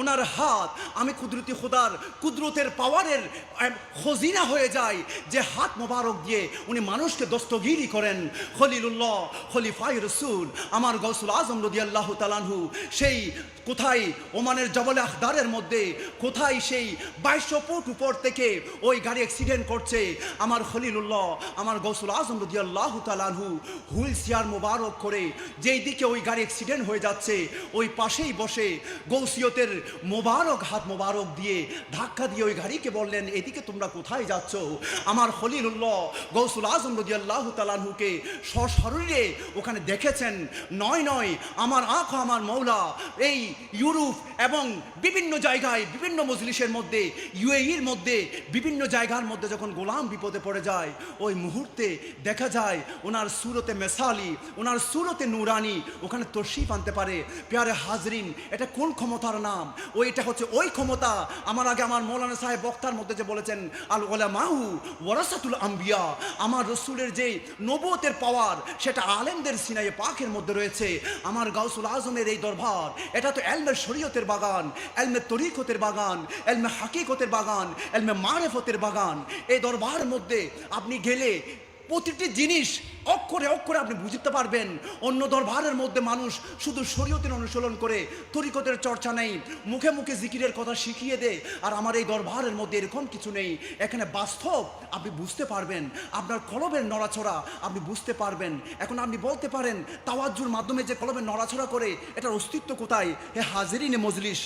ওনার হাত, আমি কুদরতি খোদার, কুদরতের পাওয়ারের খজিনা হয়ে যায় যে হাত মোবারক দিয়ে উনি মানুষকে দস্তগিরি করেন। খলিলুল্লাহ, খলিফাই রসুল, আমার গৌসুল আজম রদি আল্লাহ তালানহু সেই কোথায় ওমানের জবলে আখদারের মধ্যে, কোথায় সেই বাইশশো ফুট উপর থেকে ওই গাড়ি অ্যাক্সিডেন্ট করছে, আমার খলিলুল্লাহ, আমার গৌসুল আজম রদি আল্লাহ তালানহু হুইল চেয়ার মোবারক করে যেই দিকে ওই গাড়ি অ্যাক্সিডেন্ট হয়ে যাচ্ছে, ওই পাশেই বসে গৌসিয়তের মোবারক হাত মোবারক দিয়ে ধাক্কা দিয়ে ওই গাড়িকে বললেন, এদিকে তোমরা কোথায় যাচ্ছ? আমার খলিলুল্লাহ গৌসুল আজম রদি আল্লাহ তালানহুকে সশরীরে ওখানে দেখেছেন। নয় নয়, আমার আঁখ আমার মৌলা এই ইউরোপ এবং বিভিন্ন জায়গায়, বিভিন্ন মজলিসের মধ্যে, ইউএইর মধ্যে, বিভিন্ন জায়গার মধ্যে যখন গোলাম বিপদে পড়ে যায়, ওই মুহূর্তে দেখা যায় ওনার সুরতে মেসালি, ওনার সুরতে নুরানি ওখানে তশিফ আনতে পারে। পেয়ারে হাজরিন, এটা কোন ক্ষমতার নাম? ও এটা হচ্ছে ওই ক্ষমতা আমার আগে আমার মৌলানা সাহেব বক্তার মধ্যে যে বলেছেন, আল ওলা মাহু ওয়ারাসাতুল আম্বিয়া আমার রসুলের যে নবতের পাওয়ার, সেটা আলেমদের সিনাই পাখের মধ্যে রয়েছে। আমার গাউসুল আজমের এই দরবার, এটা তো এলমের শরীয়তের বাগান, এলমে তরিকতের বাগান, এলমে হাকিকতের বাগান, এলমে মারেফতের বাগান। এই দরবার মধ্যে আপনি গেলে প্রতিটি জিনিস অক্ষরে অক্ষরে আপনি বুঝতে পারবেন। অন্য দরবারের মধ্যে মানুষ শুধু শরীয়তের অনুশীলন করে, তরিকতের চর্চা নেই, মুখে মুখে জিকিরের কথা শিখিয়ে দেয় আর আমার এই দরবারের মধ্যে এরকম কিছু নেই। এখানে বাস্তব আপনি বুঝতে পারবেন, আপনার কলবের নড়াচড়া আপনি বুঝতে পারবেন। এখন আপনি বলতে পারেন, তাওয়াজ্জুর মাধ্যমে যে কলবের নড়াচড়া করে, এটার অস্তিত্ব কোথায়? হে হাজিরিনে মজলিস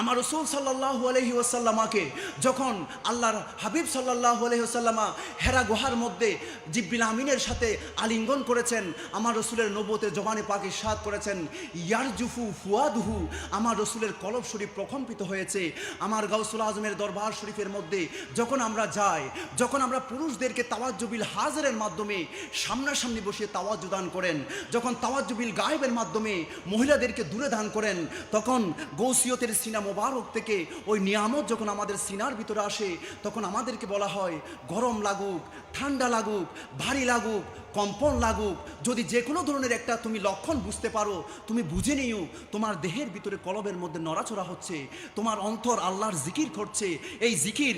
আমার রসুল সাল্লাহ আলহি ওসাল্লামাকে যখন আল্লাহর হাবিব সাল্লাহ আলহি ওসাল্লামা হেরা গুহার মধ্যে জিব্বিল আমিনের সাথে আলিঙ্গন করেছেন, আমার রসুলের নবতের জবানে পাকে সাদ করেছেন, ইয়ারজুফু ফুয়াদুহু, আমার রসুলের কলব শরীফ প্রকম্পিত হয়েছে, আমার গাউসুল আজমের দরবার শরীফের মধ্যে যখন আমরা যাই, যখন আমরা পুরুষদেরকে তাওয়াজ্জুবিল হাজারের মাধ্যমে সামনাসামনি বসিয়ে তাওয়াজ্জু দান করেন, যখন তাওয়াজ্জুবিল গায়েবের মাধ্যমে মহিলাদেরকে দূরে দান করেন, তখন গৌসিয়তের সিনা মোবারক থেকে ওই নিয়ামত যখন আমাদের সিনার ভিতরে আসে, তখন আমাদেরকে বলা হয়, গরম লাগুক, ঠান্ডা লাগুক, ভারী লাগুক, কম্পন লাগুক, যদি যে কোনো ধরনের একটা তুমি লক্ষণ বুঝতে পারো, তুমি বুঝে নিও, তোমার দেহের ভিতরে কলবের মধ্যে নড়াচড়া হচ্ছে, তোমার অন্তর আল্লাহর জিকির করছে, এই জিকির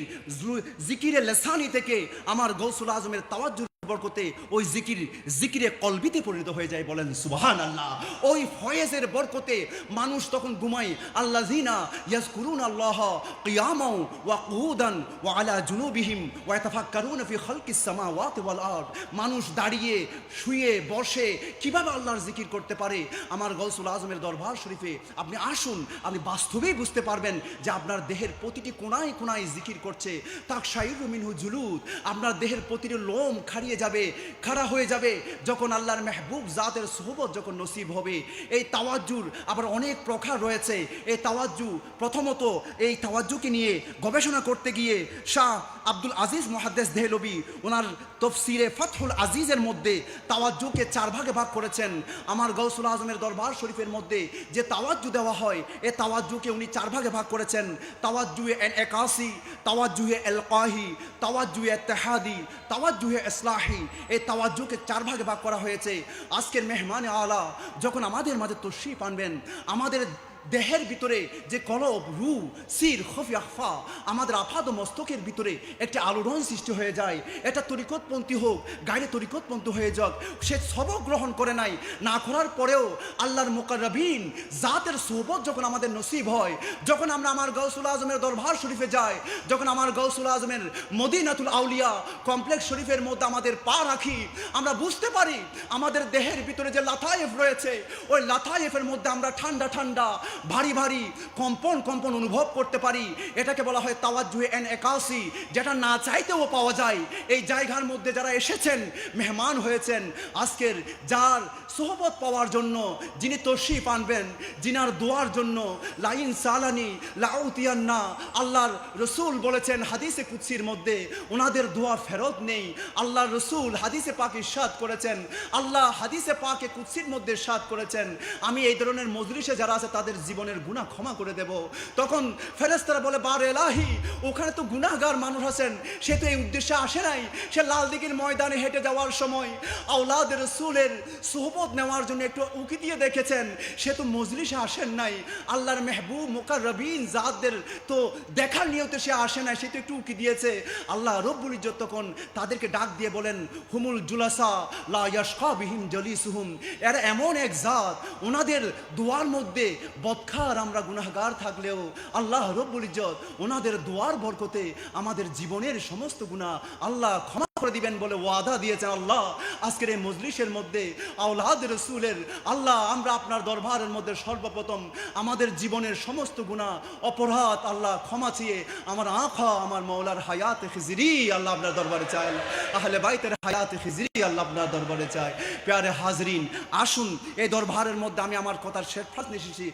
জিকিরে লেসানি থেকে আমার গৌসুল আজমের তাওয়াজ্জুর বরকতে ওই জিকির, জিকিরে কলবিতে পরিণত হয়ে যায় বলেন সুবহান আল্লাহ ওই ফয়েজের বরকতে মানুষ তখন ঘুমায় আল্লাহ জিনা ইয়াজকুরুন আল্লাহ কিয়ামাও ওয়া কুউদান ওয়া আলা জুনুবিহিম ওয়া ইয়াতাফাক্কারুন ফি খালকিস সামাওয়াতি ওয়াল আরদ। মানুষ দাঁড়িয়ে, শুয়ে, বসে কীভাবে আল্লাহর জিকির করতে পারে? আমার গৌসুল আজমের দরবার শরীফে আপনি আসুন, আপনি বাস্তবেই বুঝতে পারবেন যে আপনার দেহের প্রতিটি কোনায় কোনায় জিকির করছে। তাক শাইরু মিনহু জুলুদ, আপনার দেহের প্রতিটি লোম খাড়িয়ে যাবে, খাড়া হয়ে যাবে। যখন আল্লাহর মেহবুব জাতের সোহবত যখন নসিব হবে, এই তাওয়াজ্জুর আবার অনেক প্রকার রয়েছে। এই তাওয়াজ্জু প্রথমত এই তাওয়াজ্জুকে নিয়ে গবেষণা করতে গিয়ে শাহ আব্দুল আজিজ মহাদ্দেস দেহলবি ওনার তফসিরে ফতহুল আজিজের মধ্যে তাওয়াজ্জুকে চার ভাগে ভাগ করেছেন। আমার গৌসুল আজমের দরবার শরীফের মধ্যে যে তাওয়াজ্জু দেওয়া হয়, এ তাওয়াজ্জুকে উনি চার ভাগে ভাগ করেছেন। তাওয়াজ্জুয়ে এন একাশি তাওয়াজ্জুয়ে এল কাহি তাওয়াজ্জুয়ে তেহাদি তাওয়াজ্জুয়ে ইসলাহি এই তাওয়াজ্জুকে চার ভাগে ভাগ করা হয়েছে। আজকের মেহমানে আলা যখন আমাদের মাঝে তশরিফ পানবেন আমাদের দেহের ভিতরে যে কলব, রু সির খফি, আফা, আমাদের আফাদ মস্তকের ভিতরে একটি আলোড়ন সৃষ্টি হয়ে যায়। এটা তরিকতপন্থী হোক গায়ে তরিকতপন্থী হয়ে যাক, সে সবক গ্রহণ করে নাই। না করার পরেও আল্লাহর মোকারবিন জাতের সোহবত যখন আমাদের নসিব হয়, যখন আমরা আমার গৌসুল আজমের দরবার শরীফে যাই, যখন আমার গৌসুল আজমের মদিনাতুল আউলিয়া কমপ্লেক্স শরীফের মধ্যে আমাদের পা রাখি, আমরা বুঝতে পারি আমাদের দেহের ভিতরে যে লাথায়েফ রয়েছে, ওই লাথায়েফের মধ্যে আমরা ঠান্ডা ঠান্ডা ভারী ভারী কম্পন কম্পন অনুভব করতে পারি। এটাকে বলা হয় তাওয়াজ্জুহে এন একাশি যেটা না চাইতেও পাওয়া যায়। এই জায়গার মধ্যে যারা এসেছেন, মেহমান হয়েছেন, আজকের যার সোহবত পাওয়ার জন্য, যিনি তশরিফ আনবেন, যিনার দোয়ার জন্য, লাইন সালানি লাউতিয়ান্না, আল্লাহর রসুল বলেছেন হাদিসে কুৎসির মধ্যে, ওনাদের দোয়া ফেরত নেই। আল্লাহর রসুল হাদিসে পাক ইরশাদ করেছেন। আল্লাহ হাদিসে পাকে কুৎসির মধ্যে সাদ করেছেন। আমি এই ধরনের মজলিসে যারা আছে, তাদের জীবনের গুণা ক্ষমা করে দেব। তখন ফেরেস্তারা বলে, বার এলাহি, ওখানে তো গুনাহগার মানুষ আছেন। সে তো এই উদ্দেশ্যে আসে নাই। সে লাল দিঘির ময়দানে হেঁটে যাওয়ার সময় আওলাদ রসুলের সোহবত নেওয়ার জন্য একটু উকি দিয়ে দেখেছেন। সে তো মজলিসে আসেন নাই। আল্লাহর মেহবুব মোকার রবিন জাদদের তো দেখার নিয়তে সে আসে নাই, সে তো একটু উকি দিয়েছে। আল্লাহ রব্বুল ইজ্জত তখন তাদেরকে ডাক দিয়ে বলেন, হুমুল জুলাসা লা ইয়াশকা বিহিম জলিসুহুম। এরা এমন এক জাত, ওনাদের দোয়ার মধ্যে বদখার আমরা গুনাহগার থাকলেও আল্লাহ রব্বুল ইজ্জত ওনাদের দোয়ার বরকতে আমাদের জীবনের সমস্ত গুণা আল্লাহ ক্ষমা করে দিবেন বলে ওয়াদা দিয়েছেন আল্লাহ। আজকের এই মজলিসের মধ্যে আওলাদ রসুলের আল্লাহ, আমরা আপনার দরবারের মধ্যে সর্বপ্রথম আমাদের জীবনের সমস্ত গুণা অপরাধ আল্লাহ ক্ষমা চেয়ে আমার আঁখা, আমার মৌলার হায়াত খিজিরি আল্লাহ আপনার দরবারে চাই আহলে বাইতের হায়াত খিজিরি আল্লাহ আপনার দরবারে চায়। প্যারে হাজরিন, আসুন, এই দরবারের মধ্যে আমি আমার কথার ফাঁস এসেছি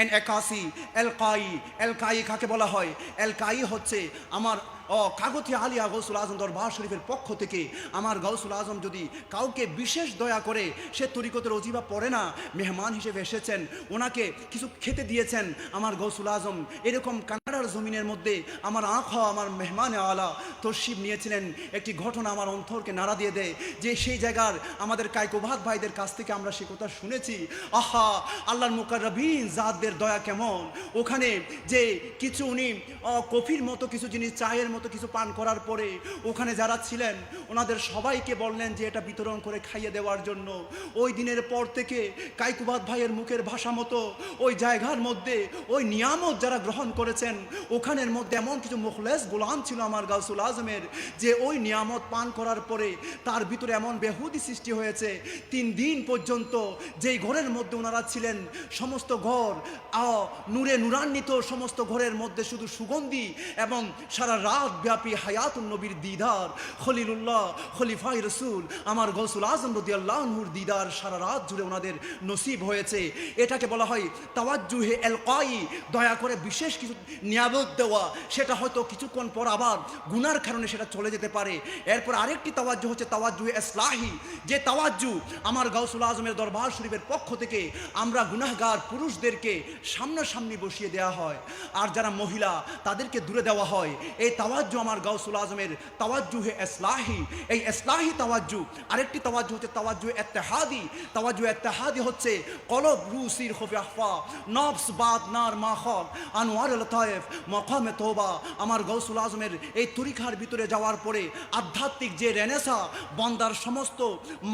এন একাশি এল কাই এল কাই কাকে বলা হয়? এল কাই হচ্ছে আমার ও, কাগতি আলিয়া গৌসুল আজম দরবার শরীফের পক্ষ থেকে আমার গৌসুল আজম যদি কাউকে বিশেষ দয়া করে সে তরিকতের অজিবা পড়ে না, মেহমান হিসেবে এসেছেন, ওনাকে কিছু খেতে দিয়েছেন, আমার গৌসুল আজম এরকম কানাডার জমিনের মধ্যে আমার আঁখ, আমার মেহমান আলা তর্শিব নিয়েছিলেন, একটি ঘটনা আমার অন্তরকে নাড়া দিয়ে দেয় যে সেই জায়গার আমাদের কায়কোভাত ভাইদের কাছ থেকে আমরা সে কথা শুনেছি, আহা, আল্লাহর মুকারবিন জাতদের দয়া কেমন? ওখানে যে কিছু উনি কফির মতো কিছু জিনিস, চায়ের মতো কিছু পান করার পরে ওখানে যারা ছিলেন, ওনাদের সবাইকে বললেন যে এটা বিতরণ করে খাইয়ে দেওয়ার জন্য। ওই দিনের পর থেকে কাইকুবাদ ভাইয়ের মুখের ভাষা মতো ওই জায়গার মধ্যে ওই নিয়ামত যারা গ্রহণ করেছেন, ওখানের মধ্যে এমন কিছু মুখলেস গোলাম ছিল আমার গাউসুল আজমের যে ওই নিয়ামত পান করার পরে তার ভিতরে এমন বেহুদি সৃষ্টি হয়েছে, তিন দিন পর্যন্ত যেই ঘরের মধ্যে ওনারা ছিলেন, সমস্ত ঘর নূরে নূরান্বিত সমস্ত ঘরের মধ্যে শুধু সুগন্ধি এবং সারা রাত ব্যাপী হায়াতুন নবীর দিদার, খলিলুল্লাহ, খলিফাই রসুল, আমার গৌসুল আজম রদি আল্লাহনুর দিদার সারা রাত জুড়ে ওনাদের নসিব হয়েছে। এটাকে বলা হয় তাওয়াজ্জুহে এল কাই দয়া করে বিশেষ কিছু নিয়াবত দেওয়া। সেটা হয়তো কিছুক্ষণ পর আবার গুনার কারণে সেটা চলে যেতে পারে। এরপর আরেকটি তাওয়াজ্জু হচ্ছে তাওয়াজ্জুহে এসলাহি। যে তাওয়াজ্জু আমার গাউসুল আজমের দরবার শরীফের পক্ষ থেকে আমরা গুনাহগার পুরুষদেরকে সামনাসামনি বসিয়ে দেওয়া হয়। আর যারা মহিলা, তাদেরকে দূরে দেওয়া হয়। এই তাওয়াজ্জু আমার গাউসুল আজমের তাওয়াজ্জুহে এসলাহি। এই এসলাহি তাওয়াজ্জু, আরেকটি তাওয়াজ্জু হচ্ছে তাওয়াজ্জু এত্তেহাদি। তাওয়াজ্জু এত্তেহাদি হচ্ছে কলব রুসির খফি, আফা, নফস বাদ নার মাখল আনোয়ার, লতায়েফ, মকামে তোবা আমার গৌসুল আজমের এই তরিখার ভিতরে যাওয়ার পরে আধ্যাত্মিক যে রেনেসা, বন্দার সমস্ত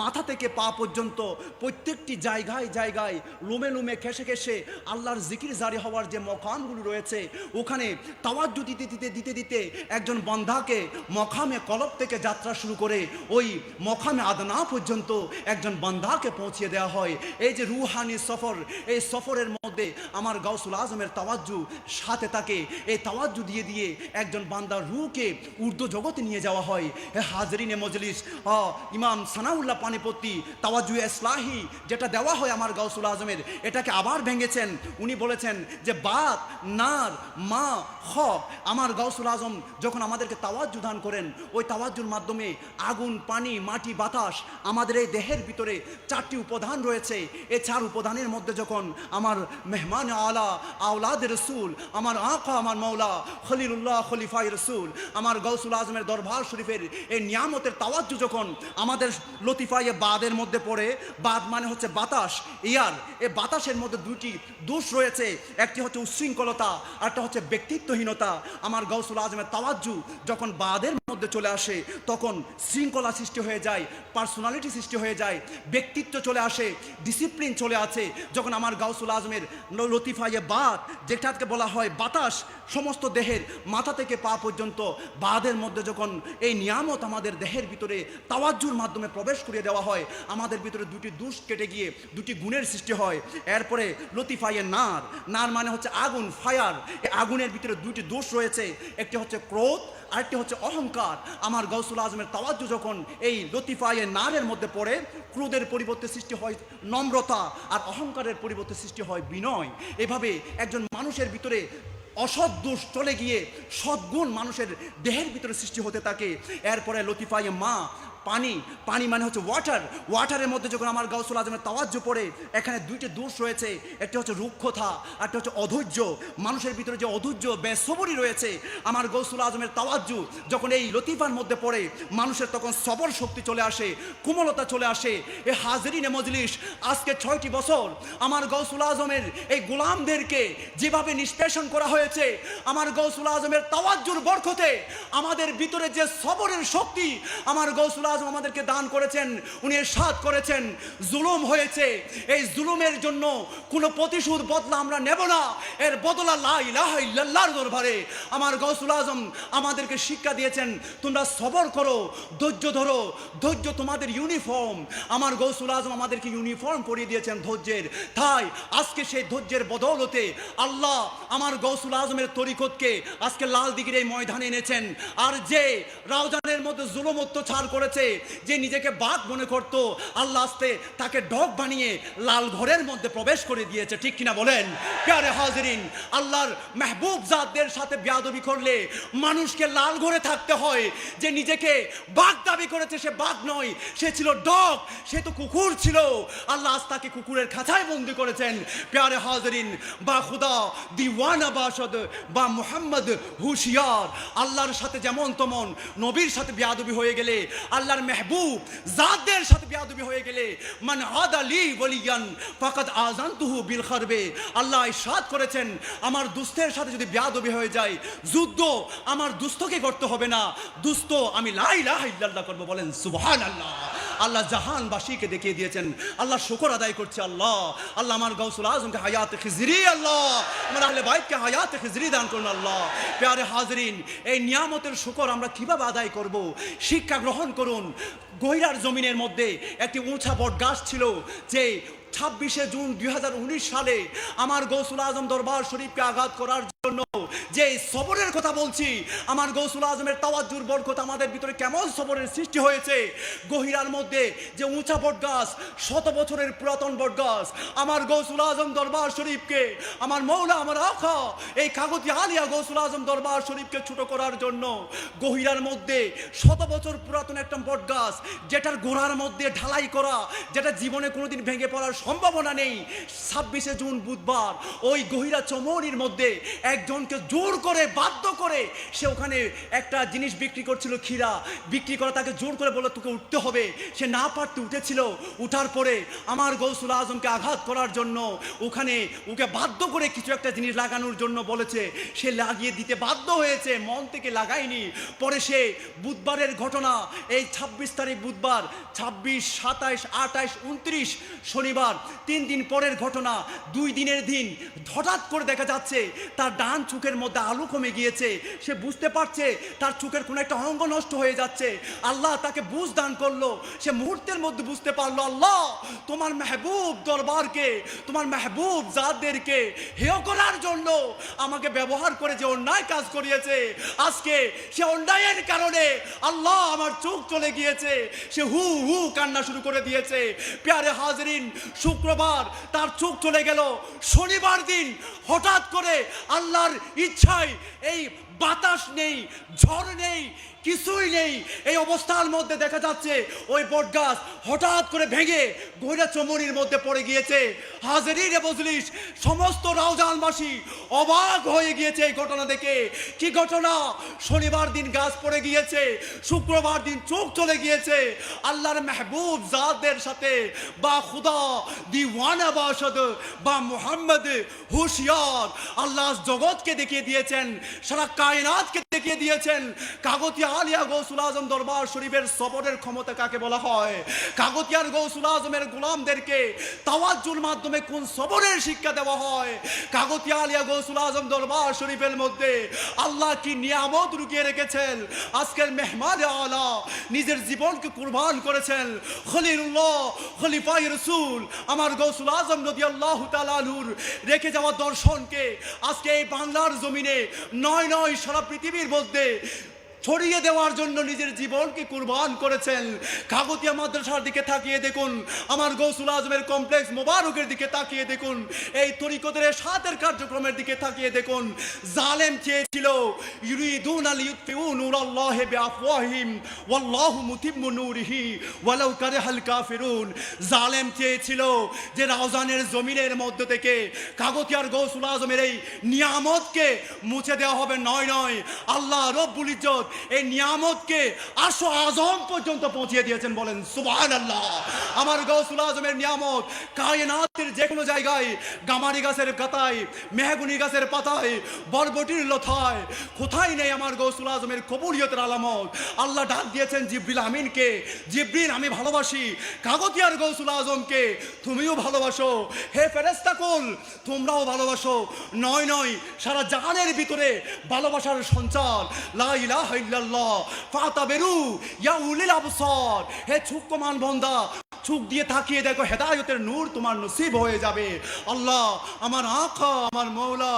মাথা থেকে পা পর্যন্ত প্রত্যেকটি জায়গায় জায়গায় লুমে লুমে খেসে খেসে আল্লাহর জিকির জারি হওয়ার যে মকামগুলো রয়েছে, ওখানে তাওয়াজ্জু দিতে দিতে দিতে দিতে একজন বন্ধাকে মখামে কলব থেকে যাত্রা শুরু করে ওই মখামে আদনা পর্যন্ত একজন বন্ধাকে পৌঁছিয়ে দেওয়া হয়। এই যে রুহানি সফর, এই সফরের মধ্যে আমার গাউসুল আজমের তাওয়াজ্জু সাথে তাকে, এই তাওয়াজ্জু দিয়ে দিয়ে একজন বান্দার রুকে উর্দু জগতে নিয়ে যাওয়া হয়। হে হাজরিনে মজলিস ইমাম সানাউল্লাহ পানিপত্তি তাওয়াজ্জু ইসলাহি যেটা দেওয়া হয় আমার গাউসুল আজমের, এটাকে আবার ভেঙেছেন। উনি বলেছেন যে বাত নার, মা, খ, আমার গাউসুল আজম যখন আমাদেরকে তাওয়াজ্জু দান করেন, ওই তাওয়াজ্জুর মাধ্যমে আগুন, পানি, মাটি, বাতাস আমাদের এই দেহের ভিতরে চারটি উপাদান রয়েছে। এই চার উপাদানের মধ্যে যখন আমার মেহমান আলা, আওলাদ রসুল, আমার আঁকা, আমার মৌলা খলিলুল্লাহ খলিফাই রসুল, আমার গৌসুল আজমের দরবার শরীফের এই নিয়ামতের তাওয়াজ্জু যখন আমাদের লতিফাইয়ে বাদের মধ্যে পড়ে, বাদ মানে হচ্ছে বাতাস, ইয়ার। এ বাতাসের মধ্যে দুটি দোষ রয়েছে, একটি হচ্ছে উচ্ছৃঙ্খলতা আর একটা হচ্ছে ব্যক্তিত্বহীনতা। আমার গৌসুল আজমের তাওয়াজ্জু যখন বাদের মধ্যে চলে আসে, তখন শৃঙ্খলা সৃষ্টি হয়ে যায় পার্সোনালিটি সৃষ্টি হয়ে যায়, ব্যক্তিত্ব চলে আসে ডিসিপ্লিন চলে আসে। যখন আমার গাউসুল আজমের লতিফাইয়ে বাত যেটাকে বলা হয় বাতাস, সমস্ত দেহের মাথা থেকে পা পর্যন্ত বাদের মধ্যে যখন এই নিয়ামত আমাদের দেহের ভিতরে তাওয়াজ্জুর মাধ্যমে প্রবেশ করিয়ে দেওয়া হয়, আমাদের ভিতরে দুটি দুষ কেটে গিয়ে দুটি গুণের সৃষ্টি হয়। এরপরে লতিফাইয়ে নার নার মানে হচ্ছে আগুন ফায়ার এই আগুনের ভিতরে দুটি দোষ রয়েছে, একটি হচ্ছে ক্রোধ, আরেকটি হচ্ছে অহংকার। আমার গৌসুল আজমের তাওয়াজ্জু যখন এই লতিফায়ে নারের মধ্যে পড়ে, ক্রোধের পরিবর্তে সৃষ্টি হয় নম্রতা আর অহংকারের পরিবর্তে সৃষ্টি হয় বিনয়। এভাবে একজন মানুষের ভিতরে অসৎ চলে গিয়ে সদ্গুণ মানুষের দেহের ভিতরে সৃষ্টি হতে থাকে। এরপরে লতিফায়ে মা পানি পানি মানে হচ্ছে ওয়াটার ওয়াটারের মধ্যে যখন আমার গাউসুল আজমের তাওয়াজ্য পড়ে, এখানে দুইটি দোষ রয়েছে। একটা হচ্ছে রুক্ষতা একটা হচ্ছে অধৈর্য। মানুষের ভিতরে যে অধৈর্য, বেসবরই রয়েছে। আমার গৌসুল আজমের তাওয়াজ্জু যখন এই লতিফার মধ্যে পড়ে, মানুষের তখন সবর শক্তি চলে আসে, কোমলতা চলে আসে। এ হাজরিনে মজলিস, আজকে ছয়টি বছর আমার গৌসুল আজমের এই গোলামদেরকে যেভাবে নিষ্পেষণ করা হয়েছে, আমার গৌসুল আজমের তাওয়াজ্জুর বরকতে আমাদের ভিতরে যে সবরের শক্তি, আমার গৌসুল আজম আমাদেরকে দান করেছেন। উনি সাত করেছেন। জুলুম হয়েছে। এই জুলুমের জন্য কোনো প্রতিশোধ, বদলা আমরা নেব না। এর বদলা লা ইলাহা ইল্লাল্লাহর দরবারে। আমার গৌসুল আজম আমাদেরকে শিক্ষা দিয়েছেন, তোমরা সবর করো, ধৈর্য ধরো, ধৈর্য তোমাদের ইউনিফর্ম। আমার গৌসুল আজম আমাদেরকে ইউনিফর্ম পরিয়ে দিয়েছেন ধৈর্যের। তাই আজকে সেই ধৈর্যের বদৌলতে আল্লাহ আমার গৌসুল আজমের তরিকতকে আজকে লাল দিঘির এই ময়দানে এনেছেন। আর যে রাউজানের মধ্যে জুলুম অত্যাচার করেছে যে নিজেকে বাঘ মনে করত, আল্লাহ আস্তে তাকে ডগ বানিয়ে লাল ঘরের মধ্যে প্রবেশ করে দিয়েছে। ঠিক কিনা বলেন? প্যারে হাজরিন, আল্লাহর মেহবুব জাতদের সাথে বেয়াদবি করলে মানুষকে লাল ঘরে থাকতে হয়। যে নিজেকে বাঘ দাবি করেছে সে বাঘ নয়, সে ছিল ডগ, সে তো কুকুর ছিল। আল্লাহ আজ তাকে কুকুরের খাঁচায় বন্দি করেছেন। প্যারে হাজরিন, বা খুদা দিওয়ানা বাসদ বা মোহাম্মদ হুশিয়ার। আল্লাহর সাথে যেমন তেমন নবীর সাথে বেয়াদবি হয়ে গেলে আল্লাহর মেহবুব যাদের সাথে বেয়াদবি হয়ে গেলে, মান আদালি বলিয়ান ফাকাদ আজানতুহু বিল খারবে। আল্লাহ ইরশাদ করেছেন, আমার দুস্থের সাথে যদি বেয়াদবি হয়ে যায়, যুদ্ধ আমার দুস্থকে করতে হবে না। দুস্থ আমি লাই লাহ ইল্লাল্লাহ করব বলেন, সুবহানাল্লাহ। আল্লাহ জাহানবাসীকে দেখিয়ে দিয়েছেন। আল্লাহ শুকর আদায় করছে আল্লাহ। আল্লাহ আমার গৌসুল আজমকে হায়াত খিজরি আল্লাহ। আমার আহলে বাইককে হায়াত খিজরি দান করুন আল্লাহ। প্যারে হাজরিন, এই নিয়ামতের শুকর আমরা কীভাবে আদায় করব? শিক্ষা গ্রহণ করুন। গহিরার জমিনের মধ্যে একটি উঁচা বট গাছ ছিল যে ছাব্বিশে জুন দুই হাজার উনিশ সালে আমার গৌসুল আজম দরবার শরীফকে আঘাত করার জন্য যে সবরের কথা বলছি, আমার গৌসুল আজমের তাওয়াজ্জুর বরকত আমাদের ভিতরে কেমন সবরের সৃষ্টি হয়েছে? গহিরার মধ্যে যে উঁচা বট গাছ শত বছরের পুরাতন বট গাছ আমার গৌসুল আজম দরবার শরীফকে, আমার মৌলা, আমার আখা, এই কাগতি আলিয়া গৌসুল আজম দরবার শরীফকে ছোট করার জন্য গহিরার মধ্যে শত বছর পুরাতন একটা বট গাছ যেটার গোড়ার মধ্যে ঢালাই করা, যেটা জীবনে কোনোদিন ভেঙে পড়ার সম্ভাবনা নেই। ছাব্বিশে জুন বুধবার ওই গহিরা চমরির মধ্যে একজনকে জোর করে, বাধ্য করে সে ওখানে একটা জিনিস বিক্রি করছিল ক্ষীরা। বিক্রি করা তাকে জোর করে বলে তোকে উঠতে হবে। সে না পারতে উঠেছিল। উঠার পরে আমার গৌসুল আজমকে আঘাত করার জন্য ওখানে ওকে বাধ্য করে কিছু একটা জিনিস লাগানোর জন্য বলেছে। সে লাগিয়ে দিতে বাধ্য হয়েছে, মন থেকে লাগায়নি। পরে সে বুধবারের ঘটনা, এই ছাব্বিশ তারিখ বুধবার, ছাব্বিশ, সাতাইশ, আঠাইশ, উনত্রিশ শনিবার তিন দিন পরের ঘটনা। দুই দিনের দিন হঠাৎ করে দেখা যাচ্ছে, তার ডান চোখের মধ্যে আলো কমে গিয়েছে। সে বুঝতে পারছে, তার চোখের কোনো একটা অঙ্গ নষ্ট হয়ে যাচ্ছে। আল্লাহ তাকে বুঝ দান করল। সে মুহূর্তের মধ্যে বুঝতে পারল, আল্লাহ, তোমার মেহবুব দরবারকে, তোমার মেহবুব জাতদেরকে হেয় করার জন্য আমাকে ব্যবহার করে যে অন্যায় কাজ করিয়েছে। আজকে সে অন্যায়ের কারণে আল্লাহ আমার চোখ চলে গিয়েছে। সে হু হু কান্না শুরু করে দিয়েছে। প্যারে হাজরিন শুক্রবার তার চোখ চলে গেল। শনিবার দিন হঠাৎ করে আল্লাহর ইচ্ছায় এই বাতাস নেই, ঝড় নেই কিছুই নেই। এই অবস্থার মধ্যে দেখা যাচ্ছে, ওই বট গাছ হঠাৎ করে ভেঙে গহিরা চমনির মধ্যে পড়ে গিয়েছে। হাজারি রে বজলিস সমস্ত রাউজানবাসী অবাক হয়ে গিয়েছে এই ঘটনা দেখে। কি ঘটনা? শনিবার দিন গাছ পড়ে গিয়েছে, শুক্রবার দিন চোখ চলে গিয়েছে। আল্লাহর মেহবুব জাতদের সাথে বা খুদা, দিওয়ানা বাসদ বা মোহাম্মদ হুশিয়ার, আল্লাহ জগৎকে দেখিয়ে দিয়েছেন, সারা কায়নাতকে দেখিয়ে দিয়েছেন কাগতিয়া আলিয়া গৌসুল আজম দরবার শরীফের সবরের ক্ষমতা কাকে বলা হয়? কাগতিয়ার গৌসুল আজমের গোলামদেরকে তাওয়াজ্জুর মাধ্যমে কোন সবরের শিক্ষা দেওয়া হয়? কাগতিয়া আলিয়া গৌসুল আজম দরবার শরীফের মধ্যে আল্লাহ কি নিয়ামত রুকিয়ে রেখেছেন? আজকের মেহমান আলা নিজের জীবনকে কুরবান করেছেন। খলিলুল্লাহ, খলিফাই রসুল, আমার গৌসুল আজম নদী আল্লাহ তালানুর রেখে যাওয়া দর্শনকে আজকে এই বাংলার জমিনে নয় নয় সারা পৃথিবীর মধ্যে ছড়িয়ে দেওয়ার জন্য নিজের জীবনকে কুরবান করেছেন। কাগতিয়া মাদ্রাসার দিকে তাকিয়ে দেখুন। আমার গৌসুল আজমের কমপ্লেক্স মোবারকের দিকে তাকিয়ে দেখুন। এই তরিকতের সাতের কার্যক্রমের দিকে তাকিয়ে দেখুন। জালেম চেয়েছিল, ইউরিদুন আল ইউতফিউ নূরাল্লাহি বিআফওয়াহিম, ওয়াল্লাহু মুতিম্মু নূরিহি, ওয়ালাউ কারিহাল কাফিরুন। জালেম চেয়েছিল যে রাউজানের জমিনের মধ্য থেকে কাগতিয়ার গৌসুল আজমের এই নিয়ামতকে মুছে দেওয়া হবে। নয় নয়, আল্লাহ রব্বুল ইজ্জত এই নিয়ামতকে আশো আজম পর্যন্ত পৌঁছিয়ে দিয়েছেন বলেন সুবহান আল্লাহ আমার গৌসুল আজমের নিয়ামত, কায়নাতের যে কোনো জায়গায়, গামারি গাছের কাতায়, মেহগুনি গাছের পাতায়, বরবটির লথায় কোথায় নেই আমার গৌসুল আজমের কবুলিয়তের আলামত? আল্লাহ ডাক দিয়েছেন জিব্রিল আমিনকে, জিব্রিল, আমি ভালোবাসি। কাগতিয়ার গৌসুল আজমকে, তুমিও ভালোবাসো। হে ফেরেস্তা কুল, তোমরাও ভালোবাসো। নয় নয়, সারা জাহানের ভিতরে ভালোবাসার সঞ্চার। লা ইলাহা ইল্লাল্লাহ ফাতাবেরু ইয়া উলিল আবসার। হে ছুকমান বন্দা চোখ দিয়ে তাকিয়ে দেখো হেদায়তের নূর তোমার নসিব হয়ে যাবে। আল্লাহ, আমার আঁখা, আমার মৌলা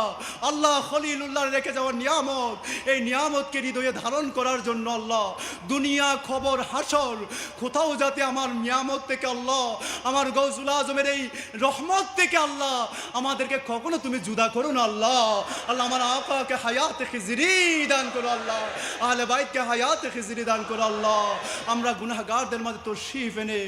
আল্লাহ খলিলুল্লাহ রেখে যাওয়ার নিয়ামত। এই নিয়ামতকে হৃদয়ে ধারণ করার জন্য আল্লাহ দুনিয়া খবর হাসর। কোথাও যাতে আমার নিয়ামত থেকে আল্লাহ, আমার গৌসুল আজমের এই রহমত থেকে আল্লাহ, আমাদেরকে কখনো তুমি জুদা করো না আল্লাহ। আল্লাহ, আমার আঁকাকে হায়াত খিজরি দান করো আল্লাহ। আহলে বাইতকে হায়াত খিজরি দান করো আল্লাহ। আমরা গুনাহগারদের মাঝে তোর শিফ এনে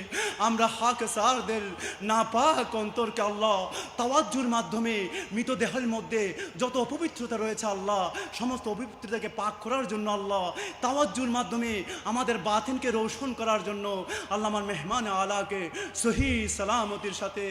আমরা হাক সারদের না পাক অন্তরকে আল্লাহ তাওয়াজ্জুর মাধ্যমে মৃতদেহের মধ্যে যত অপবিত্রতা রয়েছে আল্লাহ, সমস্ত অপবিত্রতাকে পাক করার জন্য আল্লাহ তাওয়াজ্জুর মাধ্যমে আমাদের বাতিনকে রোশন করার জন্য আল্লাহ আমার মেহমান আলাকে সহি সালামতির সাথে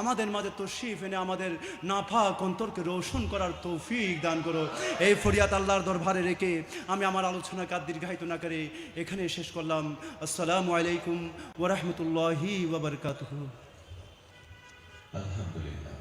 আমাদের মাঝে তশরিফ এনে আমাদের নাফাক অন্তরকে রোশন করার তৌফিক দান করো। এই ফরিয়াত আল্লাহর দরবারে রেখে আমি আমার আলোচনা কার দীর্ঘায়িত না করে এখানে শেষ করলাম। আসসালামু আলাইকুম ওরহমতুল্লাহি ওবরকাতুহু আলহামদুলিল্লাহ।